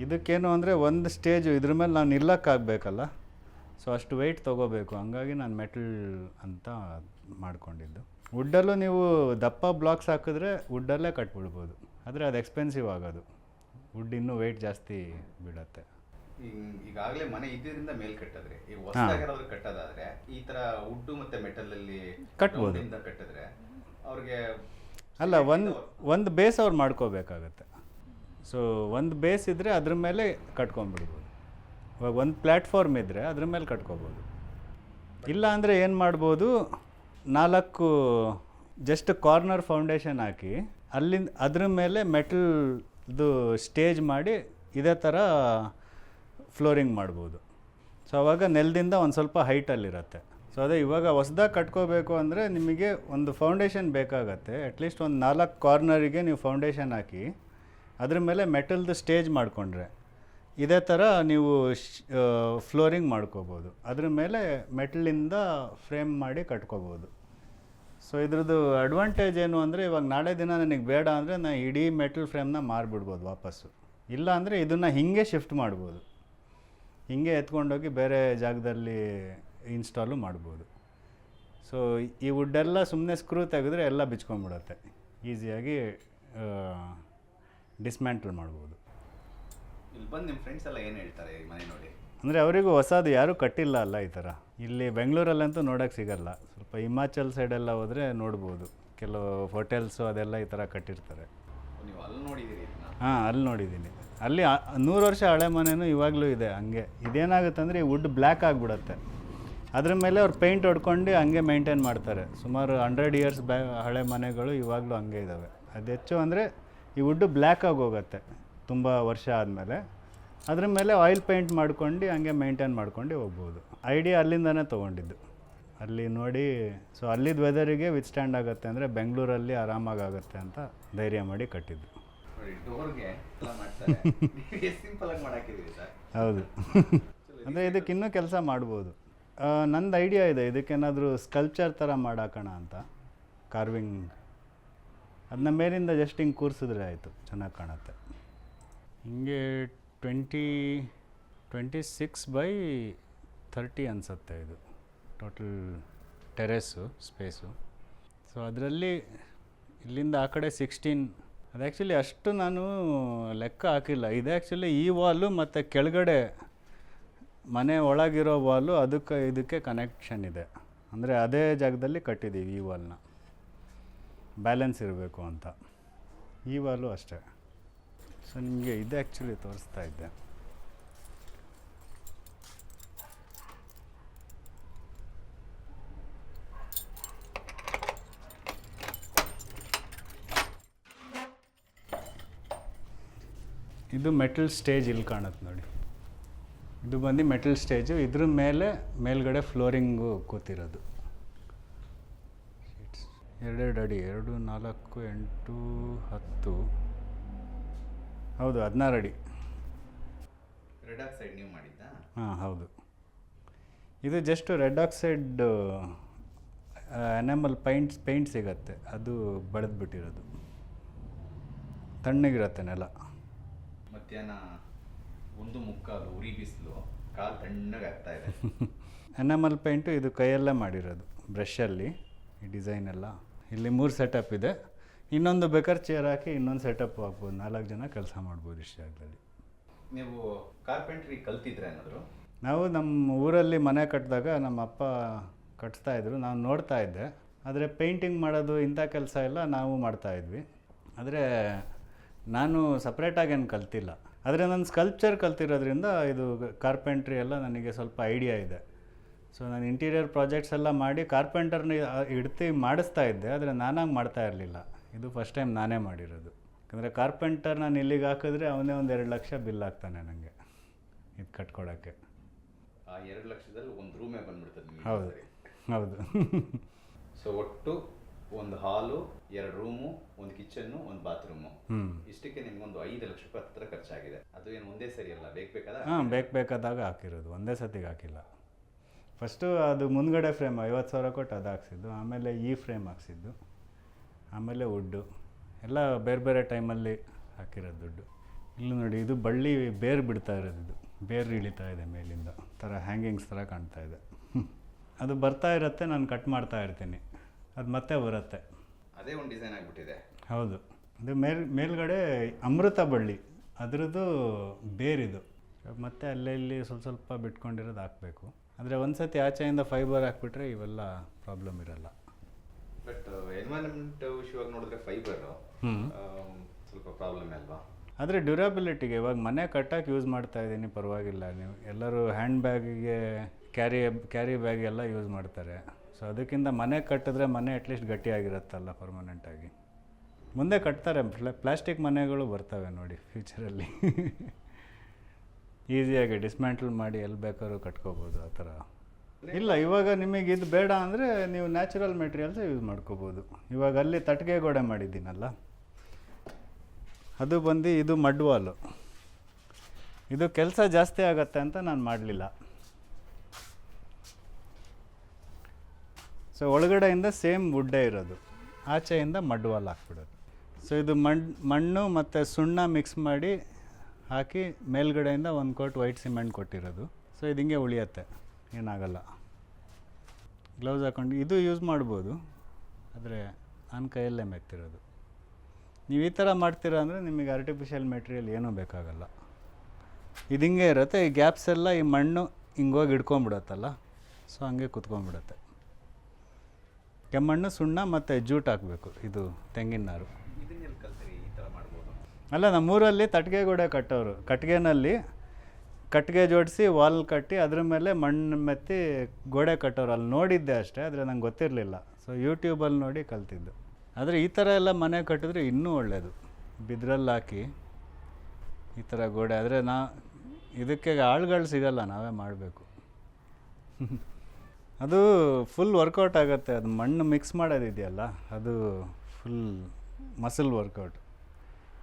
Speaker 1: ಇದಕ್ಕೇನು ಅಂದರೆ ಒಂದು ಸ್ಟೇಜು ಇದ್ರ ಮೇಲೆ ನಾನು ನಿಲ್ಲಕ್ಕಾಗಬೇಕಲ್ಲ ಸೊ ಅಷ್ಟು ವೆಯ್ಟ್ ತೊಗೋಬೇಕು. ಹಂಗಾಗಿ ನಾನು ಮೆಟಲ್ ಅಂತ ಮಾಡ್ಕೊಂಡಿದ್ದು. ವುಡ್ಡಲ್ಲೂ ನೀವು ದಪ್ಪ ಬ್ಲಾಕ್ಸ್ ಹಾಕಿದ್ರೆ ವುಡ್ಡಲ್ಲೇ ಕಟ್ಬಿಡ್ಬೋದು. ಆದರೆ ಅದು ಎಕ್ಸ್ಪೆನ್ಸಿವ್ ಆಗೋದು. ವುಡ್ ಇನ್ನೂ ವೆಯ್ಟ್ ಜಾಸ್ತಿ ಬೀಳುತ್ತೆ.
Speaker 2: ಈಗ ಈಗಾಗಲೇ ಮನೆ ಇದರಿಂದ ಮೇಲ್ ಕಟ್ಟಿದ್ರೆ ಈಗ ಕಟ್ಟೋದಾದ್ರೆ ಈ ತರ ವುಡ್ ಮತ್ತೆ ಮೆಟಲ್ ಅಲ್ಲಿ ಕಟ್ಟಬಹುದು ಕಟ್ಟಿದ್ರೆ ಅವ್ರಿಗೆ
Speaker 1: ಅಲ್ಲ, ಒಂದು ಒಂದು ಬೇಸ್ ಅವ್ರು ಮಾಡ್ಕೋಬೇಕಾಗತ್ತೆ. ಸೊ ಒಂದು ಬೇಸ್ ಇದ್ದರೆ ಅದ್ರ ಮೇಲೆ ಕಟ್ಕೊಂಡ್ಬಿಡ್ಬೋದು. ಇವಾಗ ಒಂದು ಪ್ಲ್ಯಾಟ್ಫಾರ್ಮ್ ಇದ್ದರೆ ಅದ್ರ ಮೇಲೆ ಕಟ್ಕೋಬೋದು. ಇಲ್ಲ ಅಂದರೆ ಏನು ಮಾಡ್ಬೋದು, ನಾಲ್ಕು ಜಸ್ಟ್ ಕಾರ್ನರ್ ಫೌಂಡೇಶನ್ ಹಾಕಿ ಅಲ್ಲಿಂದ ಅದ್ರ ಮೇಲೆ ಮೆಟಲ್ದು ಸ್ಟೇಜ್ ಮಾಡಿ ಇದೇ ಥರ ಫ್ಲೋರಿಂಗ್ ಮಾಡ್ಬೋದು. ಸೊ ಅವಾಗ ನೆಲದಿಂದ ಒಂದು ಸ್ವಲ್ಪ ಹೈಟಲ್ಲಿರುತ್ತೆ. ಸೊ ಅದೇ ಇವಾಗ ಹೊಸ್ದಾಗಿ ಕಟ್ಕೋಬೇಕು ಅಂದರೆ ನಿಮಗೆ ಒಂದು ಫೌಂಡೇಶನ್ ಬೇಕಾಗತ್ತೆ. ಅಟ್ಲೀಸ್ಟ್ ಒಂದು ನಾಲ್ಕು ಕಾರ್ನರಿಗೆ ನೀವು ಫೌಂಡೇಶನ್ ಹಾಕಿ, ಅದ್ರ ಮೇಲೆ ಮೆಟಲ್ದು ಸ್ಟೇಜ್ ಮಾಡಿಕೊಂಡ್ರೆ. ಇದೇ ಥರ ನೀವು ಫ್ಲೋರಿಂಗ್ ಮಾಡ್ಕೋಬೋದು. ಅದ್ರ ಮೇಲೆ ಮೆಟಲಿಂದ ಫ್ರೇಮ್ ಮಾಡಿ ಕಟ್ಕೋಬೋದು. ಸೊ ಇದ್ರದ್ದು ಅಡ್ವಾಂಟೇಜ್ ಏನು ಅಂದರೆ ಇವಾಗ ನಾಳೆ ದಿನ ನನಗೆ ಬೇಡ ಅಂದರೆ ನಾನು ಇಡೀ ಮೆಟಲ್ ಫ್ರೇಮ್ನ ಮಾರಿಬಿಡ್ಬೋದು ವಾಪಸ್ಸು. ಇಲ್ಲ ಅಂದರೆ ಇದನ್ನು ಹಿಂಗೆ ಶಿಫ್ಟ್ ಮಾಡ್ಬೋದು. ಹಿಂಗೆ ಎತ್ಕೊಂಡೋಗಿ ಬೇರೆ ಜಾಗದಲ್ಲಿ ಇನ್ಸ್ಟಾಲು ಮಾಡ್ಬೋದು. ಸೊ ಈ ವುಡ್ಡೆಲ್ಲ ಸುಮ್ಮನೆ ಸ್ಕ್ರೂ ತೆಗೆದ್ರೆ ಎಲ್ಲ ಬಿಚ್ಕೊಂಡ್ಬಿಡುತ್ತೆ. ಈಸಿಯಾಗಿ ಡಿಸ್ಮ್ಯಾಂಟಲ್ ಮಾಡ್ಬೋದು.
Speaker 2: ಇಲ್ಲಿ ಬಂದು ನಿಮ್ಮ ಫ್ರೆಂಡ್ಸ್ ಎಲ್ಲ ಏನು ಹೇಳ್ತಾರೆ ಈ ಮನೆ ನೋಡಿ?
Speaker 1: ಅಂದರೆ ಅವರಿಗೂ ಹೊಸದು ಯಾರೂ ಕಟ್ಟಿಲ್ಲ ಅಲ್ಲ ಈ ಥರ. ಇಲ್ಲಿ ಬೆಂಗಳೂರಲ್ಲಂತೂ ನೋಡೋಕೆ ಸಿಗಲ್ಲ. ಸ್ವಲ್ಪ ಹಿಮಾಚಲ್ ಸೈಡೆಲ್ಲ ಹೋದರೆ ನೋಡ್ಬೋದು. ಕೆಲವು ಹೋಟೆಲ್ಸು ಅದೆಲ್ಲ ಈ ಥರ ಕಟ್ಟಿರ್ತಾರೆ.
Speaker 2: ನೀವು ಅಲ್ಲಿ ನೋಡಿದ್ದೀರಿ ಇದನ್ನ?
Speaker 1: ಹಾಂ ಅಲ್ಲಿ ನೋಡಿದ್ದೀನಿ ಅಲ್ಲಿ ನೂರು ವರ್ಷ ಹಳೆ ಮನೆಯೂ ಇವಾಗಲೂ ಇದೆ ಹಂಗೆ. ಇದೇನಾಗುತ್ತೆ ಅಂದರೆ ಈ ವುಡ್ ಬ್ಲ್ಯಾಕ್ ಆಗಿಬಿಡುತ್ತೆ. ಅದ್ರ ಮೇಲೆ ಅವ್ರು ಪೇಂಟ್ ಹೊಡ್ಕೊಂಡು ಹಂಗೆ ಮೇಂಟೈನ್ ಮಾಡ್ತಾರೆ. ಸುಮಾರು ಹಂಡ್ರೆಡ್ ಇಯರ್ಸ್ ಬ್ಯಾ ಹಳೆ ಮನೆಗಳು ಇವಾಗಲೂ ಹಂಗೆ ಇದ್ದಾವೆ ಅದು ಹೆಚ್ಚು ಅಂದರೆ ಈ ವುಡ್ಡು ಬ್ಲ್ಯಾಕ್ ಆಗಿ ಹೋಗುತ್ತೆ ತುಂಬ ವರ್ಷ ಆದಮೇಲೆ. ಅದ್ರ ಮೇಲೆ ಆಯಿಲ್ ಪೇಂಟ್ ಮಾಡ್ಕೊಂಡು ಹಂಗೆ ಮೇಂಟೈನ್ ಮಾಡ್ಕೊಂಡು ಹೋಗ್ಬೋದು. ಐಡಿಯಾ ಅಲ್ಲಿಂದನೇ ತೊಗೊಂಡಿದ್ದು. ಅಲ್ಲಿ ನೋಡಿ ಸೊ ಅಲ್ಲಿದ್ದ ವೆದರಿಗೆ ವಿತ್ಸ್ಟ್ಯಾಂಡ್ ಆಗುತ್ತೆ ಅಂದರೆ ಬೆಂಗಳೂರಲ್ಲಿ ಆರಾಮಾಗಿ ಆಗುತ್ತೆ ಅಂತ ಧೈರ್ಯ ಮಾಡಿ ಕಟ್ಟಿದ್ದು. [laughs] ಹೌದು. [laughs] ಅಂದರೆ ಇದಕ್ಕೆ ಇನ್ನೂ ಕೆಲಸ ಮಾಡ್ಬೋದು. ನಂದು ಐಡಿಯಾ ಇದೆ. ಇದಕ್ಕೇನಾದರೂ ಸ್ಕಲ್ಪ್ಚರ್ ಥರ ಮಾಡಾಕೋಣ ಅಂತ. ಕಾರ್ವಿಂಗ್ ಅದನ್ನ ಮೇಲಿಂದ ಜಸ್ಟ್ ಹಿಂಗೆ ಕೂರಿಸಿದ್ರೆ ಆಯಿತು. ಚೆನ್ನಾಗಿ ಕಾಣುತ್ತೆ. ಹಿಂಗೆ twenty twenty six by thirty ಅನಿಸುತ್ತೆ ಇದು. ಟೋಟಲ್ ಟೆರೆಸ್ಸು ಸ್ಪೇಸು ಸೊ ಅದರಲ್ಲಿ ಇಲ್ಲಿಂದ ಆ ಕಡೆ ಸಿಕ್ಸ್ಟೀನ್ ಅದು ಆ್ಯಕ್ಚುಲಿ ಅಷ್ಟು ನಾನು ಲೆಕ್ಕ ಹಾಕಿಲ್ಲ. ಇದು ಆ್ಯಕ್ಚುಲಿ ಈ ವಾಲು ಮತ್ತು ಕೆಳಗಡೆ ಮನೆ ಒಳಗಿರೋ ವಾಲು ಅದಕ್ಕೆ ಇದಕ್ಕೆ ಕನೆಕ್ಷನ್ ಇದೆ. ಅಂದರೆ ಅದೇ ಜಾಗದಲ್ಲಿ ಕಟ್ಟಿದ್ದೀವಿ ಈ ವಾಲ್ನ. ಬ್ಯಾಲೆನ್ಸ್ ಇರಬೇಕು ಅಂತ. ಈ ವಾಲು ಅಷ್ಟೇ. ಸೊ ನಿಮಗೆ ಇದು ಆ್ಯಕ್ಚುಲಿ ತೋರಿಸ್ತಾ ಇದ್ದೆ. ಇದು ಮೆಟಲ್ ಸ್ಟೇಜ್ ಇಲ್ಲಿ ಕಾಣುತ್ತೆ ನೋಡಿ. ಇದು ಬಂದು ಮೆಟಲ್ ಸ್ಟೇಜು. ಇದ್ರ ಮೇಲೆ ಮೇಲ್ಗಡೆ ಫ್ಲೋರಿಂಗು ಕೂತಿರೋದು. ಎರಡೆರಡು ಅಡಿ ಎರಡು ನಾಲ್ಕು ಎಂಟು ಹತ್ತು. ಹೌದು ಹದಿನಾರು ಅಡಿ.
Speaker 2: ರೆಡ್ ಆಕ್ಸೈಡ್ ನೀವು ಮಾಡಿದ್ದ?
Speaker 1: ಹಾಂ ಹೌದು. ಇದು just red oxide enamel paint paint ಸಿಗತ್ತೆ. ಅದು ಬಳಿದ್ಬಿಟ್ಟಿರೋದು. ತಣ್ಣಗಿರತ್ತೆ ನೆಲ.
Speaker 2: ಮಧ್ಯಾಹ್ನ ಒಂದು ಮುಕ್ಕಾಲು ಉರಿ ಬಿಸಿಲು ಕಾಲು ತಣ್ಣಗೆ ಆಗ್ತಾ ಇದೆ. [laughs]
Speaker 1: ಎನಮಲ್ ಪೇಂಟು ಇದು ಕೈಯಲ್ಲೇ ಮಾಡಿರೋದು ಬ್ರಷಲ್ಲಿ ಈ ಡಿಸೈನ್ ಎಲ್ಲ. ಇಲ್ಲಿ ಮೂರು ಸೆಟಪ್ ಇದೆ. ಇನ್ನೊಂದು ಬೇಕಾದ್ರೆ ಚೇರ್ ಹಾಕಿ ಇನ್ನೊಂದು ಸೆಟಪ್ ಹಾಕ್ಬೋದು. ನಾಲ್ಕು ಜನ ಕೆಲಸ ಮಾಡ್ಬೋದು ಇಷ್ಟು ಜಾಗದಲ್ಲಿ
Speaker 2: ನೀವು ಕಾರ್ಪೆಂಟ್ರಿ ಕಲ್ತಿದ್ರೆ ಏನಾದರು?
Speaker 1: ನಾವು ನಮ್ಮ ಊರಲ್ಲಿ ಮನೆ ಕಟ್ಟಿದಾಗ ನಮ್ಮ ಅಪ್ಪ ಕಟ್ಸ್ತಾ ಇದ್ರು. ನಾನು ನೋಡ್ತಾ ಇದ್ದೆ. ಆದರೆ ಪೇಂಟಿಂಗ್ ಮಾಡೋದು ಇಂಥ ಕೆಲಸ ಎಲ್ಲ ನಾವು ಮಾಡ್ತಾ ಇದ್ವಿ. ಆದರೆ ನಾನು ಸಪ್ರೇಟಾಗಿ ಏನು ಕಲ್ತಿಲ್ಲ. ಆದರೆ ನಾನು ಸ್ಕಲ್ಪ್ಚರ್ ಕಲ್ತಿರೋದ್ರಿಂದ ಇದು ಕಾರ್ಪೆಂಟ್ರಿ ಎಲ್ಲ ನನಗೆ ಸ್ವಲ್ಪ ಐಡಿಯಾ ಇದೆ. ಸೊ ನಾನು ಇಂಟೀರಿಯರ್ ಪ್ರಾಜೆಕ್ಟ್ಸ್ ಎಲ್ಲ ಮಾಡಿ ಕಾರ್ಪೆಂಟರ್ನ ಇಡ್ತಿ ಮಾಡಿಸ್ತಾ ಇದ್ದೆ ಆದರೆ ನಾನಾಗಿ ಮಾಡ್ತಾ ಇರಲಿಲ್ಲ. ಇದು ಫಸ್ಟ್ ಟೈಮ್ ನಾನೇ ಮಾಡಿರೋದು. ಯಾಕಂದರೆ ಕಾರ್ಪೆಂಟರ್ ನಾನು ಇಲ್ಲಿಗೆ ಹಾಕಿದ್ರೆ ಅವನೇ ಒಂದು ಎರಡು ಲಕ್ಷ ಬಿಲ್ ಆಗ್ತಾನೆ ನನಗೆ ಇದು ಕಟ್ಕೊಡೋಕ್ಕೆ.
Speaker 2: ಆ ಎರಡು ಲಕ್ಷದಲ್ಲಿ ಒಂದು ರೂಮೇ ಬಂದ್ಬಿಡ್ತದೆ
Speaker 1: ಹೌದು ಹೌದು.
Speaker 2: ಸೊ ಒಟ್ಟು ಒಂದು ಹಾಲು ಎರಡು ರೂಮು ಒಂದು ಕಿಚನ್ನು ಒಂದು ಬಾತ್ರೂಮು. ಇಷ್ಟಕ್ಕೆ ನಿಮ್ಗೊಂದು ಐದು ಲಕ್ಷ ರೂಪಾಯಿ ಹತ್ರ ಖರ್ಚಾಗಿದೆ. ಅದು ಏನು ಒಂದೇ ಸರಿ ಅಲ್ಲ ಬೇಕು ಬೇಕಾದ
Speaker 1: ಹಾಂ ಬೇಕು ಬೇಕಾದಾಗ ಹಾಕಿರೋದು ಒಂದೇ ಸತಿಗೆ ಹಾಕಿಲ್ಲ. ಫಸ್ಟು ಅದು ಮುಂದ್ಗಡೆ ಫ್ರೇಮ್ ಐವತ್ತು ಸಾವಿರ ಕೊಟ್ಟು ಅದು ಹಾಕ್ಸಿದ್ದು ಆಮೇಲೆ ಈ ಫ್ರೇಮ್ ಹಾಕ್ಸಿದ್ದು ಆಮೇಲೆ ವುಡ್ಡು ಎಲ್ಲ ಬೇರೆ ಬೇರೆ ಟೈಮಲ್ಲಿ ಹಾಕಿರೋದು ದುಡ್ಡು. ಇಲ್ಲಿ ನೋಡಿ ಇದು ಬಳ್ಳಿ ಬೇರು ಬಿಡ್ತಾ ಇರೋದು ಇದು. ಬೇರು ಇಳಿತಾ ಇದೆ ಮೇಲಿಂದ. ಥರ ಹ್ಯಾಂಗಿಂಗ್ಸ್ ಥರ ಕಾಣ್ತಾ ಇದೆ. ಅದು ಬರ್ತಾ ಇರುತ್ತೆ ನಾನು ಕಟ್ ಮಾಡ್ತಾ ಇರ್ತೀನಿ. ಅದು ಮತ್ತೆ ಬರುತ್ತೆ.
Speaker 2: ಅದೇ ಒಂದು ಡಿಸೈನ್ ಆಗಿಬಿಟ್ಟಿದೆ.
Speaker 1: ಹೌದು. ಅದು ಮೇಲ್ ಮೇಲ್ಗಡೆ ಅಮೃತ ಬಳ್ಳಿ. ಅದರದ್ದು ಬೇರಿದು. ಮತ್ತೆ ಅಲ್ಲೇ ಇಲ್ಲಿ ಸ್ವಲ್ಪ ಸ್ವಲ್ಪ ಬಿಟ್ಕೊಂಡಿರೋದು ಹಾಕಬೇಕು. ಅಂದರೆ ಒಂದು ಸತಿ ಆಚೆಯಿಂದ ಫೈಬರ್ ಹಾಕ್ಬಿಟ್ರೆ ಇವೆಲ್ಲ ಪ್ರಾಬ್ಲಮ್ ಇರಲ್ಲ.
Speaker 2: ಬಟ್ ಎನ್ವೈರನ್ಮೆಂಟ್ ವಿಷಯವಾಗಿ ನೋಡಿದ್ರೆ ಫೈಬರ್ ಸ್ವಲ್ಪ ಪ್ರಾಬ್ಲಮ್ ಅಲ್ವಾ?
Speaker 1: ಆದರೆ ಡ್ಯೂರಬಿಲಿಟಿಗೆ ಇವಾಗ ಮನೆ ಕಟ್ಟಕ್ಕೆ ಯೂಸ್ ಮಾಡ್ತಾ ಇದ್ದೀನಿ ಪರವಾಗಿಲ್ಲ. ನೀವು ಎಲ್ಲರೂ ಹ್ಯಾಂಡ್ ಬ್ಯಾಗಿಗೆ ಕ್ಯಾರಿ ಕ್ಯಾರಿ ಬ್ಯಾಗ್ ಎಲ್ಲ ಯೂಸ್ ಮಾಡ್ತಾರೆ. ಸೊ ಅದಕ್ಕಿಂತ ಮನೆ ಕಟ್ಟಿದ್ರೆ ಮನೆ ಅಟ್ಲೀಸ್ಟ್ ಗಟ್ಟಿಯಾಗಿರುತ್ತಲ್ಲ ಪರ್ಮನೆಂಟಾಗಿ ಮುಂದೆ ಕಟ್ತಾರೆ ಪ್ಲಾಸ್ಟಿಕ್ ಮನೆಗಳು ಬರ್ತವೆ ನೋಡಿ ಫ್ಯೂಚರಲ್ಲಿ ಈಸಿಯಾಗಿ ಡಿಸ್ಮ್ಯಾಂಟಲ್ ಮಾಡಿ ಎಲ್ಲಿ ಬೇಕಾದ್ರೂ ಕಟ್ಕೋಬೋದು ಆ ಥರ. ಇಲ್ಲ, ಇವಾಗ ನಿಮಗೆ ಇದು ಬೇಡ ಅಂದರೆ ನೀವು ನ್ಯಾಚುರಲ್ ಮೆಟೀರಿಯಲ್ಸೇ ಯೂಸ್ ಮಾಡ್ಕೋಬೋದು. ಇವಾಗ ಅಲ್ಲಿ ತಟ್ಟಿಗೆ ಗೋಡೆ ಮಾಡಿದ್ದೀನಲ್ಲ. ಅದು ಬಂದು ಇದು ಮಡ್ವಾಲು. ಇದು ಕೆಲಸ ಜಾಸ್ತಿ ಆಗತ್ತೆ ಅಂತ ನಾನು ಮಾಡಲಿಲ್ಲ. ಸೊ ಒಳಗಡೆಯಿಂದ ಸೇಮ್ ವುಡ್ಡೇ ಇರೋದು. ಆಚೆಯಿಂದ ಮಡ್ವಾಲ್ ಹಾಕ್ಬಿಡೋದು. ಸೊ ಇದು ಮಣ್, ಮಣ್ಣು ಮತ್ತು ಸುಣ್ಣ ಮಿಕ್ಸ್ ಮಾಡಿ ಹಾಕಿ ಮೇಲ್ಗಡೆಯಿಂದ ಒಂದು ಕೋಟ್ ವೈಟ್ ಸಿಮೆಂಟ್ ಕೊಟ್ಟಿರೋದು. ಸೊ ಇದು ಹಿಂಗೆ ಉಳಿಯತ್ತೆ. ಏನಾಗಲ್ಲ. ಗ್ಲೌಸ್ ಹಾಕೊಂಡು ಇದು ಯೂಸ್ ಮಾಡ್ಬೋದು. ಆದರೆ ನನ್ನ ಕೈಯಲ್ಲೇ ಮೆತ್ತಿರೋದು. ನೀವು ಈ ಥರ ಮಾಡ್ತೀರಾ ಅಂದರೆ ನಿಮಗೆ ಆರ್ಟಿಫಿಷಿಯಲ್ ಮೆಟೀರಿಯಲ್ ಏನೂ ಬೇಕಾಗಲ್ಲ. ಇದು ಹಿಂಗೆ ಇರುತ್ತೆ. ಈ ಗ್ಯಾಪ್ಸ್ ಎಲ್ಲ ಈ ಮಣ್ಣು ಹಿಂಗೋಗಿ ಹಿಡ್ಕೊಂಬಿಡತ್ತಲ್ಲ ಸೊ ಹಂಗೆ ಕುತ್ಕೊಂಡ್ಬಿಡತ್ತೆ. ಕೆಮ್ಮಣ್ಣು ಸುಣ್ಣ ಮತ್ತು ಜೂಟ್ ಹಾಕಬೇಕು. ಇದು ತೆಂಗಿನ ನಾರು.
Speaker 2: ಇದನ್ನೆಲ್ಲಿ ಕಲ್ತ್ರಿ ಈ ಥರ ಮಾಡ್ಬೋದು?
Speaker 1: ಅಲ್ಲ ನಮ್ಮೂರಲ್ಲಿ ತಟ್ಟಿಗೆ ಗೋಡೆ ಕಟ್ಟೋರು. ಕಟ್ಟಿಗೆನಲ್ಲಿ ಕಟ್ಟಿಗೆ ಜೋಡಿಸಿ ವಾಲ್ ಕಟ್ಟಿ ಅದ್ರ ಮೇಲೆ ಮಣ್ಣು ಮೆತ್ತಿ ಗೋಡೆ ಕಟ್ಟೋರು. ಅಲ್ಲಿ ನೋಡಿದ್ದೆ ಅಷ್ಟೇ ಆದರೆ ನಂಗೆ ಗೊತ್ತಿರಲಿಲ್ಲ. ಸೊ ಯೂಟ್ಯೂಬಲ್ಲಿ ನೋಡಿ ಕಲ್ತಿದ್ದು. ಆದರೆ ಈ ಥರ ಎಲ್ಲ ಮನೆ ಕಟ್ಟಿದ್ರೆ ಇನ್ನೂ ಒಳ್ಳೆಯದು ಬಿದ್ರಲ್ಲಿ ಹಾಕಿ ಈ ಥರ ಗೋಡೆ. ಆದರೆ ನಾ ಇದಕ್ಕೆ ಆಳುಗಳು ಸಿಗಲ್ಲ ನಾವೇ ಮಾಡಬೇಕು. [laughs] ಅದು ಫುಲ್ ವರ್ಕೌಟ್ ಆಗುತ್ತೆ. ಅದು ಮಣ್ಣು ಮಿಕ್ಸ್ ಮಾಡೋದಿದೆಯಲ್ಲ, ಅದು ಫುಲ್ ಮಸಲ್ ವರ್ಕೌಟ್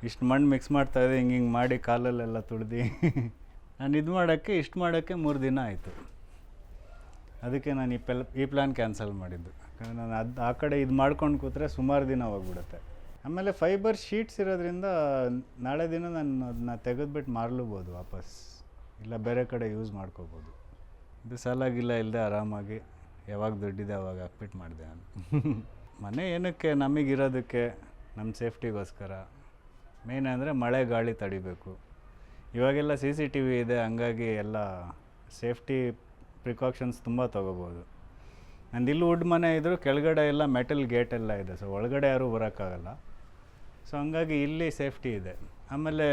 Speaker 1: ಇಷ್ಟು ಮಣ್ಣು ಮಿಕ್ಸ್ ಮಾಡ್ತಾ ಇದೆ ಹಿಂಗೆ ಹಿಂಗೆ ಮಾಡಿ ಕಾಲಲ್ಲೆಲ್ಲ ತುಳಿದು [laughs] ನಾನು ಇದು ಮಾಡೋಕ್ಕೆ, ಇಷ್ಟು ಮಾಡೋಕ್ಕೆ ಮೂರು ದಿನ ಆಯಿತು. ಅದಕ್ಕೆ ನಾನು ಈ ಪೆಲ್, ಈ ಪ್ಲ್ಯಾನ್ ಕ್ಯಾನ್ಸಲ್ ಮಾಡಿದ್ದು. ಯಾಕಂದರೆ ನಾನು ಅದು, ಆ ಕಡೆ ಇದು ಮಾಡ್ಕೊಂಡು ಕೂತ್ರೆ ಸುಮಾರು ದಿನ ಹೋಗ್ಬಿಡುತ್ತೆ. ಆಮೇಲೆ ಫೈಬರ್ ಶೀಟ್ಸ್ ಇರೋದ್ರಿಂದ ನಾಳೆ ದಿನ ನಾನು ಅದನ್ನ ತೆಗೆದುಬಿಟ್ಟು ಮಾರ್ಲೂಬೋದು ವಾಪಸ್. ಇಲ್ಲ ಬೇರೆ ಕಡೆ ಯೂಸ್ ಮಾಡ್ಕೋಬೋದು. ಇದು ಸಾಲಾಗಿಲ್ಲ ಇಲ್ಲದೆ ಆರಾಮಾಗಿ ಯಾವಾಗ ದುಡ್ಡಿದೆ ಅವಾಗ ಹಾಕ್ಬಿಟ್ಟು ಮಾಡಿದೆ ನಾನು. [laughs] ಮನೆ ಏನಕ್ಕೆ ನಮಗಿರೋದಕ್ಕೆ ನಮ್ಮ ಸೇಫ್ಟಿಗೋಸ್ಕರ? ಮೇನ್ ಅಂದರೆ ಮಳೆ, ಗಾಳಿ ತಡಿಬೇಕು. ಇವಾಗೆಲ್ಲ ಸಿ ಸಿ ಟಿ ವಿ ಇದೆ, ಹಂಗಾಗಿ ಎಲ್ಲ ಸೇಫ್ಟಿ ಪ್ರಿಕಾಷನ್ಸ್ ತುಂಬ ತೊಗೋಬೋದು. ನಂದು ಇಲ್ಲಿ ವುಡ್ ಮನೆ ಇದ್ದರೂ ಕೆಳಗಡೆ ಎಲ್ಲ ಮೆಟಲ್ ಗೇಟ್ ಎಲ್ಲ ಇದೆ, ಸೊ ಒಳಗಡೆ ಯಾರೂ ಬರೋಕ್ಕಾಗಲ್ಲ. ಸೊ ಹಂಗಾಗಿ ಇಲ್ಲಿ ಸೇಫ್ಟಿ ಇದೆ. ಆಮೇಲೆ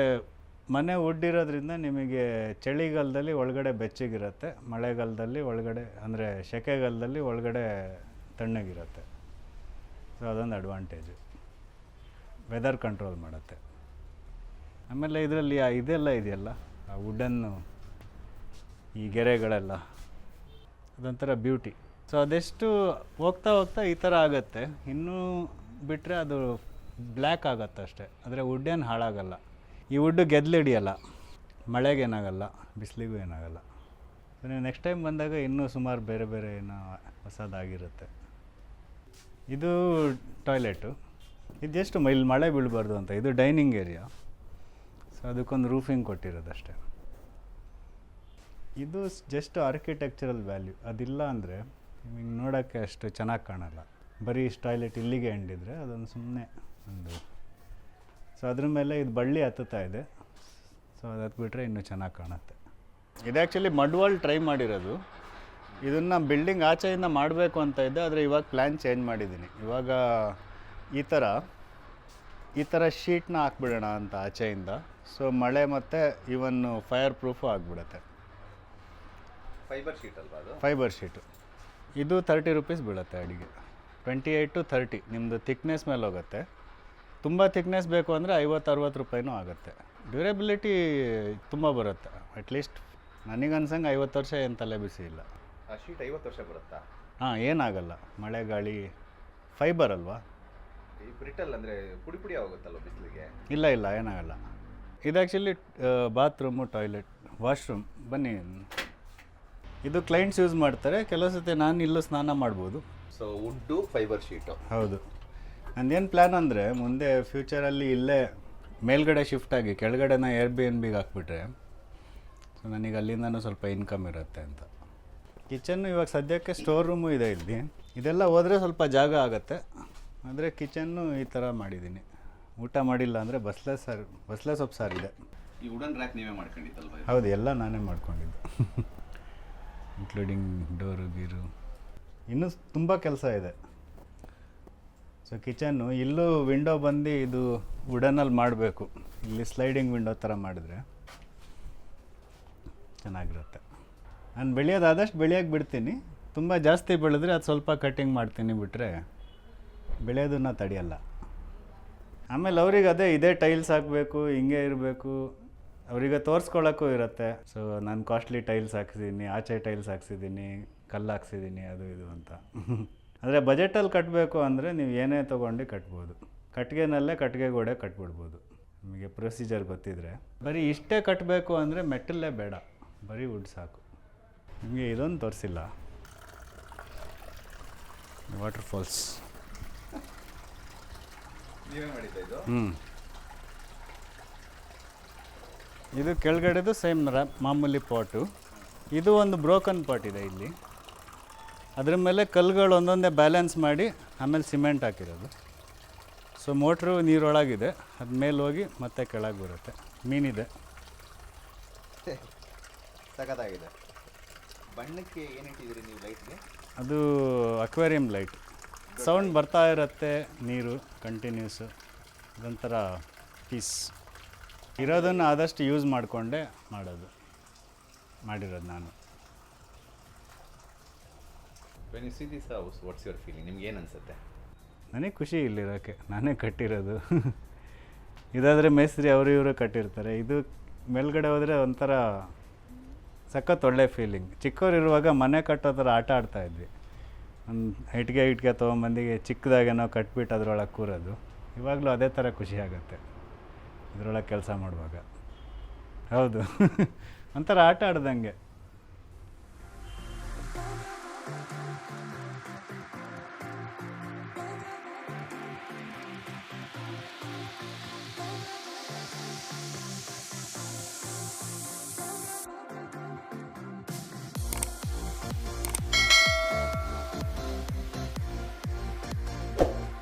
Speaker 1: ಮನೆ ಉಡ್ಡಿರೋದ್ರಿಂದ ನಿಮಗೆ ಚಳಿಗಾಲದಲ್ಲಿ ಒಳಗಡೆ ಬೆಚ್ಚಗಿರುತ್ತೆ, ಮಳೆಗಾಲದಲ್ಲಿ ಒಳಗಡೆ, ಅಂದರೆ ಸೆಕೆಗಾಲದಲ್ಲಿ ಒಳಗಡೆ ತಣ್ಣಗಿರುತ್ತೆ. ಸೊ ಅದೊಂದು ಅಡ್ವಾಂಟೇಜು ವೆದರ್ ಕಂಟ್ರೋಲ್ ಮಾಡುತ್ತೆ. ಆಮೇಲೆ ಇದರಲ್ಲಿ ಇದೆಲ್ಲ ಇದೆಯಲ್ಲ, ಆ ವುಡನ್ನು ಈ ಗೆರೆಗಳೆಲ್ಲ. ಅದೊಂಥರ ಬ್ಯೂಟಿ ಸೊ ಅದೆಷ್ಟು ಹೋಗ್ತಾ ಹೋಗ್ತಾ ಈ ಥರ ಆಗುತ್ತೆ. ಇನ್ನೂ ಬಿಟ್ಟರೆ ಅದು ಬ್ಲ್ಯಾಕ್ ಆಗುತ್ತೆ ಅಷ್ಟೇ. ಆದರೆ ವುಡ್ ಏನು ಹಾಳಾಗಲ್ಲ. ಈ ವುಡ್ಡು ಗೆದ್ಲಿಡಿಯಲ್ಲ ಮಳೆಗೆ ಏನಾಗಲ್ಲ, ಬಿಸಿಲಿಗೂ ಏನಾಗಲ್ಲ. ಸೊ ನೀವು ನೆಕ್ಸ್ಟ್ ಟೈಮ್ ಬಂದಾಗ ಇನ್ನೂ ಸುಮಾರು ಬೇರೆ ಬೇರೆ ಏನೋ ಹೊಸದಾಗಿರುತ್ತೆ. ಇದು ಟಾಯ್ಲೆಟು ಇದು ಜಸ್ಟ್ ಇಲ್ಲಿ ಮಳೆ ಬೀಳಬಾರ್ದು ಅಂತ. ಇದು ಡೈನಿಂಗ್ ಏರಿಯಾ ಸೊ ಅದಕ್ಕೊಂದು ರೂಫಿಂಗ್ ಕೊಟ್ಟಿರೋದಷ್ಟೇ. ಇದು ಜಸ್ಟ್ ಆರ್ಕಿಟೆಕ್ಚರಲ್ ವ್ಯಾಲ್ಯೂ ಅದಿಲ್ಲ ಅಂದರೆ ನಿಮಗೆ ನೋಡೋಕ್ಕೆ ಅಷ್ಟು ಚೆನ್ನಾಗಿ ಕಾಣಲ್ಲ. ಬರೀ ಟಾಯ್ಲೆಟ್ ಇಲ್ಲಿಗೆ ಎಂಡಿದ್ರೆ ಅದೊಂದು ಸುಮ್ಮನೆ ಒಂದು ಸೊ ಅದ್ರ ಮೇಲೆ ಇದು ಬಳ್ಳಿ ಹತ್ತುತ್ತಾ ಇದೆ. ಸೊ ಅದು ಬಿಟ್ಟರೆ ಇನ್ನೂ ಚೆನ್ನಾಗಿ ಕಾಣುತ್ತೆ. ಇದು ಆ್ಯಕ್ಚುಲಿ ಮಡ್ವಾಲ್ ಟ್ರೈ ಮಾಡಿರೋದು. ಇದನ್ನು ಬಿಲ್ಡಿಂಗ್ ಆಚೆಯಿಂದ ಮಾಡಬೇಕು ಅಂತ ಇದ್ದೆ ಆದರೆ ಇವಾಗ ಪ್ಲ್ಯಾನ್ ಚೇಂಜ್ ಮಾಡಿದ್ದೀನಿ. ಇವಾಗ ಈ ಥರ ಈ ಥರ ಶೀಟ್ನ ಹಾಕ್ಬಿಡೋಣ ಅಂತ ಆಚೆಯಿಂದ. ಸೊ ಮಳೆ ಮತ್ತು ಇವನ್ ಫೈರ್ ಪ್ರೂಫು ಆಗಿಬಿಡುತ್ತೆ.
Speaker 2: ಫೈಬರ್ ಶೀಟ್ ಅಲ್ವಾ ಅದು?
Speaker 1: ಫೈಬರ್ ಶೀಟು ಇದು ತರ್ಟಿ ರುಪೀಸ್ ಬೀಳುತ್ತೆ ಅಡಿಗೆ. ಟ್ವೆಂಟಿ ಏಯ್ಟ್ ಟು ತರ್ಟಿ ನಿಮ್ಮದು ಥಿಕ್ನೆಸ್ ಮೇಲೆ ಹೋಗುತ್ತೆ. ತುಂಬ ಥಿಕ್ನೆಸ್ ಬೇಕು ಅಂದರೆ ಐವತ್ತು ಅರವತ್ತು ರೂಪಾಯಿನೂ ಆಗುತ್ತೆ. ಡ್ಯೂರೆಬಿಲಿಟಿ ತುಂಬ ಬರುತ್ತೆ. ಅಟ್ಲೀಸ್ಟ್ ನನಗೆ ಅನ್ಸಂಗೆ ಐವತ್ತು ವರ್ಷ ಏನು ತಲೆ ಬಿಸಿ ಇಲ್ಲ.
Speaker 2: ಆ ಶೀಟ್ ಐವತ್ತು ವರ್ಷ ಬರುತ್ತಾ?
Speaker 1: ಹಾಂ ಏನಾಗಲ್ಲ. ಮಳೆ ಗಾಳಿ ಫೈಬರ್ ಅಲ್ವಾ?
Speaker 2: ಈ ಬ್ರಿಟಲ್ ಅಂದರೆ ಪುಡಿ ಪುಡಿ ಆಗುತ್ತಲ್ವ ಬಿಸಿಲಿಗೆ?
Speaker 1: ಇಲ್ಲ ಇಲ್ಲ ಏನಾಗಲ್ಲ. ಇದು ಆ್ಯಕ್ಚುಲಿ ಬಾತ್ರೂಮು ಟಾಯ್ಲೆಟ್ ವಾಶ್ರೂಮ್ ಬನ್ನಿ. ಇದು ಕ್ಲೈಂಟ್ಸ್ ಯೂಸ್ ಮಾಡ್ತಾರೆ. ಕೆಲವು ಸತಿ ನಾನು ಇಲ್ಲೂ ಸ್ನಾನ ಮಾಡ್ಬೋದು.
Speaker 2: ಸೊ ವುಡ್ಡು ಫೈಬರ್ ಶೀಟು
Speaker 1: ಹೌದು. ನಂದೇನು ಪ್ಲ್ಯಾನ್ ಅಂದರೆ ಮುಂದೆ ಫ್ಯೂಚರಲ್ಲಿ ಇಲ್ಲೇ ಮೇಲ್ಗಡೆ ಶಿಫ್ಟ್ ಆಗಿ ಕೆಳಗಡೆನ ಏರ್ ಬಿ ಎನ್ ಬಿಗೆ ಹಾಕ್ಬಿಟ್ರೆ ಸೊ ನನಗೆ ಅಲ್ಲಿಂದನೂ ಸ್ವಲ್ಪ ಇನ್ಕಮ್ ಇರುತ್ತೆ ಅಂತ. ಕಿಚನ್ನು ಇವಾಗ ಸದ್ಯಕ್ಕೆ ಸ್ಟೋರ್ ರೂಮು ಇದೆ ಇಲ್ಲಿ. ಇದೆಲ್ಲ ಹೋದರೆ ಸ್ವಲ್ಪ ಜಾಗ ಆಗುತ್ತೆ. ಆದರೆ ಕಿಚನ್ನು ಈ ಥರ ಮಾಡಿದ್ದೀನಿ ಊಟ ಮಾಡಿಲ್ಲ ಅಂದರೆ ಬಸ್ಲೆ ಸಾರು ಬಸ್ಲೆ ಸೊಪ್ಪು ಸಾರಿದೆ
Speaker 2: ಈ ವುಡನ್ ರ್ಯಾಕ್ ನೀವೇ ಮಾಡ್ಕೊಂಡಿದ್ದಲ್ವ ಇದು?
Speaker 1: ಹೌದು ಎಲ್ಲ ನಾನೇ ಮಾಡ್ಕೊಂಡಿದ್ದು. [laughs] Including door ಗೀರು. ಇನ್ನೂ ತುಂಬ ಕೆಲಸ ಇದೆ. ಸೊ ಕಿಚನ್ನು ಇಲ್ಲೂ ವಿಂಡೋ ಬಂದು ಇದು ವುಡನಲ್ಲಿ ಮಾಡಬೇಕು. ಇಲ್ಲಿ ಸ್ಲೈಡಿಂಗ್ ವಿಂಡೋ ಥರ ಮಾಡಿದ್ರೆ ಚೆನ್ನಾಗಿರುತ್ತೆ. ನಾನು ಬೆಳೆಯೋದಾದಷ್ಟು ಬೆಳೆಯೋಕ್ಕೆ ಬಿಡ್ತೀನಿ. ತುಂಬ ಜಾಸ್ತಿ ಬೆಳೆದ್ರೆ ಅದು ಸ್ವಲ್ಪ ಕಟ್ಟಿಂಗ್ ಮಾಡ್ತೀನಿ ಬಿಟ್ಟರೆ ಬೆಳೆಯೋದನ್ನ ತಡೆಯಲ್ಲ. ಆಮೇಲೆ ಅವ್ರಿಗೆ ಅದೇ ಇದೇ ಟೈಲ್ಸ್ ಹಾಕಬೇಕು, ಹಿಂಗೆ ಇರಬೇಕು. ಅವರಿಗೆ ತೋರಿಸ್ಕೊಳ್ಳೋಕ್ಕೂ ಇರುತ್ತೆ. ಸೊ ನಾನು ಕಾಸ್ಟ್ಲಿ ಟೈಲ್ಸ್ ಹಾಕ್ಸಿದ್ದೀನಿ ಆಚೆ ಟೈಲ್ಸ್ ಹಾಕ್ಸಿದ್ದೀನಿ ಕಲ್ಲು ಹಾಕ್ಸಿದ್ದೀನಿ ಅದು ಇದು ಅಂತ. [laughs] ಆದರೆ ಬಜೆಟಲ್ಲಿ ಕಟ್ಟಬೇಕು ಅಂದರೆ ನೀವು ಏನೇ ತೊಗೊಂಡು ಕಟ್ಬೋದು. ಕಟ್ಟಿಗೆನಲ್ಲೇ ಕಟ್ಟಿಗೆ ಗೋಡೆ ಕಟ್ಬಿಡ್ಬೋದು. ನಿಮಗೆ ಪ್ರೊಸೀಜರ್ ಗೊತ್ತಿದ್ರೆ. ಬರೀ ಇಷ್ಟೇ ಕಟ್ಟಬೇಕು ಅಂದರೆ ಮೆಟ್ಟಲ್ಲೇ ಬೇಡ. ಬರೀ ವುಡ್ ಸಾಕು. ನಿಮಗೆ ಇದೊಂದು ತೋರಿಸಿಲ್ಲ. ವಾಟರ್ ಫಾಲ್ಸ್ ಹ್ಞೂ ಇದು? ಕೆಳಗಡೆದು ಸೇಮ್ ರ ಮಾಮೂಲಿ ಪಾಟು ಇದು ಒಂದು ಬ್ರೋಕನ್ ಪಾಟ್ ಇದೆ ಇಲ್ಲಿ. ಅದ್ರ ಮೇಲೆ ಕಲ್ಲುಗಳು ಒಂದೊಂದೇ ಬ್ಯಾಲೆನ್ಸ್ ಮಾಡಿ ಆಮೇಲೆ ಸಿಮೆಂಟ್ ಹಾಕಿರೋದು. ಸೊ ಮೋಟ್ರು ನೀರೊಳಗಿದೆ. ಅದು ಮೇಲೆ ಹೋಗಿ ಮತ್ತೆ ಕೆಳಗೆ ಬರುತ್ತೆ. ಮೀನಿದೆ.
Speaker 2: ಸಖತ್ತಾಗಿದೆ. ಬಣ್ಣಕ್ಕೆ ಏನು ಇಟ್ಟಿದ್ದೀರಿ ನೀವು ಲೈಟ್ಗೆ
Speaker 1: ಅದು ಅಕ್ವೇರಿಯಂ ಲೈಟ್ ಸೌಂಡ್ ಬರ್ತಾ ಇರುತ್ತೆ ನೀರು ಕಂಟಿನ್ಯೂಸು ಅದೊಂಥರ ಪೀಸ್ ಇರೋದನ್ನು ಆದಷ್ಟು ಯೂಸ್ ಮಾಡಿಕೊಂಡೇ ಮಾಡೋದು. ಮಾಡಿರೋದು ನಾನು.
Speaker 2: When you see this house what's your feeling ನಿಮ್ಗೆ ಏನು ಅನಿಸುತ್ತೆ?
Speaker 1: ನನಗೆ ಖುಷಿ ಇಲ್ಲಿರೋಕ್ಕೆ ನಾನೇ ಕಟ್ಟಿರೋದು. [laughs] ಇದಾದರೆ ಮೇಸ್ತ್ರಿ ಅವರು ಇವರು ಕಟ್ಟಿರ್ತಾರೆ. ಇದು ಮೇಲ್ಗಡೆ ಹೋದರೆ ಒಂಥರ ಸಖತ್ ಒಳ್ಳೆ ಫೀಲಿಂಗ್ ಚಿಕ್ಕವರಿರುವಾಗ ಮನೆ ಕಟ್ಟೋ ಥರ ಆಟ ಆಡ್ತಾ ಇದ್ವಿ. ಒಂದು ಇಟ್ಗೆ ಇಟ್ಗೆ ತೊಗೊಂಬಂದಿಗೆ ಚಿಕ್ಕದಾಗೇನೋ ಕಟ್ಬಿಟ್ಟು ಅದರೊಳಗೆ ಕೂರೋದು. ಇವಾಗಲೂ ಅದೇ ಥರ ಖುಷಿ ಆಗುತ್ತೆ. ಇದರೊಳಗೆ ಕೆಲಸ ಮಾಡುವಾಗ. ಹೌದು. [laughs] ಒಂಥರ ಆಟ ಆಡ್ದಂಗೆ.